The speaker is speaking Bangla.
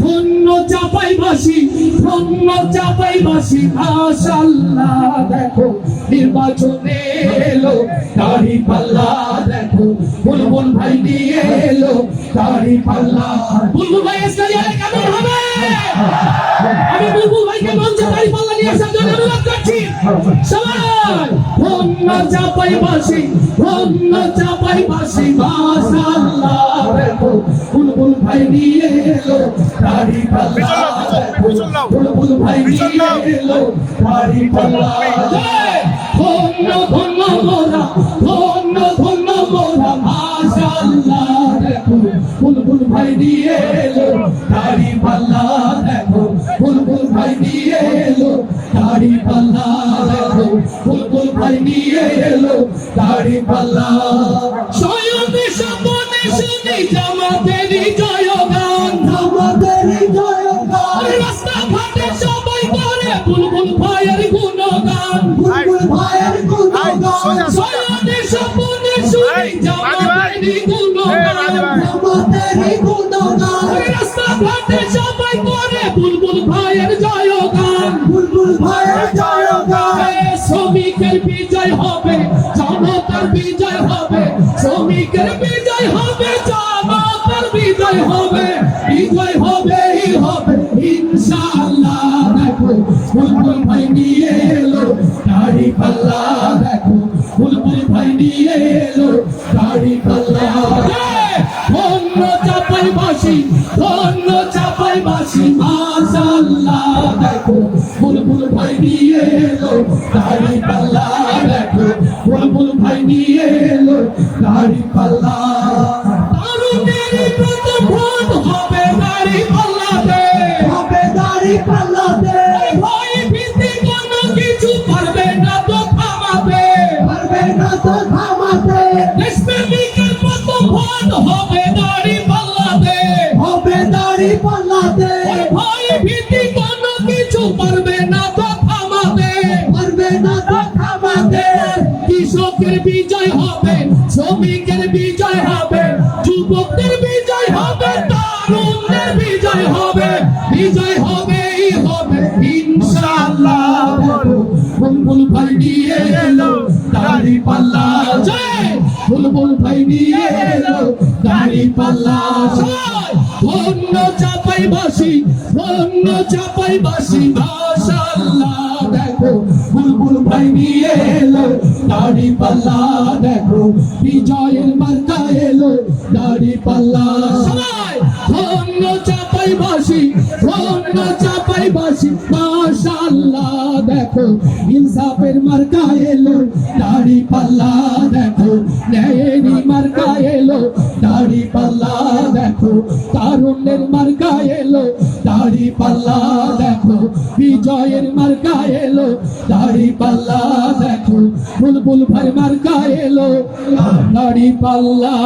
ধন্য চাপাইবাসী ধন্য চাপাইবাসী মাশাল্লাহ দেখো, নির্বাচনে এলো, দাড়ি পাল্লা, দেখো বুলবুল ভাই নিয়ে এলো, দাড়ি পাল্লা। বুলবুল ভাই এসকালিয়ারে কেমন হবে? আমি বুলবুল ভাইকে মঞ্চে দাড়ি পাল্লা নিয়ে আসার জন্য অনুরোধ করছি। সবাই, ধন্য চাপাইবাসী ধন্য চাপাইবাসী মাশাল্লাহ দেখো বুলবুল ভাই নিয়ে এলো দাড়ি পাল্লা দেখো বুলবুল ভাই নিয়ে এলো দাড়ি পাল্লা ধন্য ধন্য মোরা ধন্য ধন্য মোরা দেখো ভাই নিয়ে এলো দাড়ি পাল্লা বুলবুল ভাইয়ের শ্রমিকের বিজয় হবে জনতার বিজয় হবে শ্রমিকের বিজয় ভাই নিয়ে ধন্য চাপাই বাসি ধন্য চাপাই বাসি মাশাআল্লাহ দেখো বুলবুল ভাই ভাই দাড়ি পাল্লা? তারুণের প্রথম ভোট হবে দাড়ি পাল্লাতে। হবে দাড়ি পাল্লাতে। ভয় ভীতি কোনো কিছু পারবে না তো থামাতে। পারবে না তো থামাতে। দেশপ্রেমিকের প্রথম ভোট হবে দাড়ি বিজয় হবে, শ্রমিকের বিজয় হবে, যুবকদের বিজয় হবে, তরুণদের বিজয় হবে বিজয় হবে হবে, ইনশাআল্লাহ বুলবুল ভাই নিয়ে এলো, দাড়ি পাল্লা জয়। বুলবুল ভাই নিয়ে এলো, দাড়ি পাল্লা জয়। ধন্য চাপাই বাসি ধন্য চাপাই বাসি মাশাআল্লাহ। বুলবুল ভাই নিয়ে এলো দাড়ি পাল্লা দেখো বিজয়ের মার্কা এলো দাড়ি পাল্লা। সবাই! ধন্য চাপাই বাসি ধন্য চাপাই বাসি মাশাআল্লাহ দেখো ইনসাফের মার্কা এলো দাড়ি পাল্লা দেখো ন্যায়েরই মার্কা এলো দাড়ি পাল্লা দেখো তারুণ্যের মার্কা এলো দাড়ি পাল্লা বিজয়ের মার্কা এলো দাড়ি পাল্লা দেখো বুলবুল ভাই মার্কা এলো দাড়ি পাল্লা